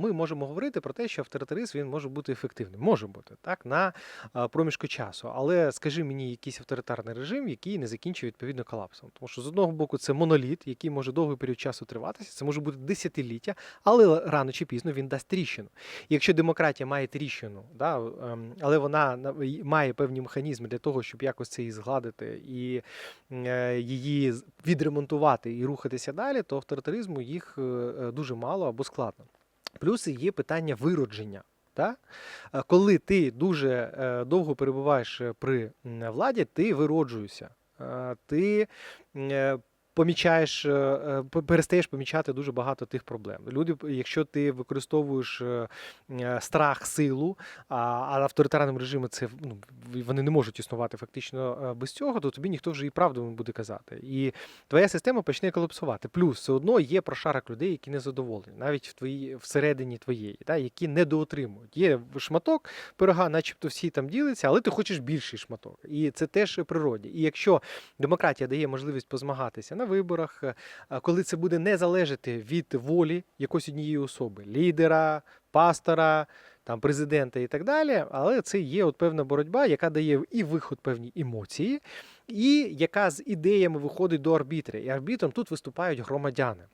ми можемо говорити про те, що авторитаризм він може бути ефективним. Може бути так на проміжку часу. Але скажи мені якийсь авторитарний режим, який не закінчує відповідно колапсом. Тому що з одного боку це моноліт, який може довгий період часу триватися. Це може бути десятиліття, але рано чи пізно він дасть тріщину. Якщо демократія має тріщину, да, ем, але вона на- має певні механізми для того, щоб якось це і згладити і е, її відремонтувати і рухатися далі, то авторитаризму їх е, е, дуже мало або складно. Плюс є питання виродження. Та? Е, Коли ти дуже е, довго перебуваєш е, при владі, ти вироджуєшся. Ти помічаєш, е, е, перестаєш помічати дуже багато тих проблем. Люди, якщо ти використовуєш е, страх, силу, а, авторитарним режимі це ну, вони не можуть існувати фактично без цього, то тобі ніхто вже і правду не буде казати. І твоя система почне колапсувати. Плюс все одно є прошарок людей, які не задоволені, навіть в твоїй всередині твоєї, та, які недоотримують. Є шматок пирога, начебто всі там діляться, але ти хочеш більший шматок. І це теж природі. І якщо демократія дає можливість позмагатися на виборах, е, коли це буде не залежати від волі якоїсь однієї особи, лідера, пастора, там президента і так далі, але це є от певна боротьба, яка дає і виход певні емоції, і яка з ідеями виходить до арбітри. І арбітром тут виступають громадяни.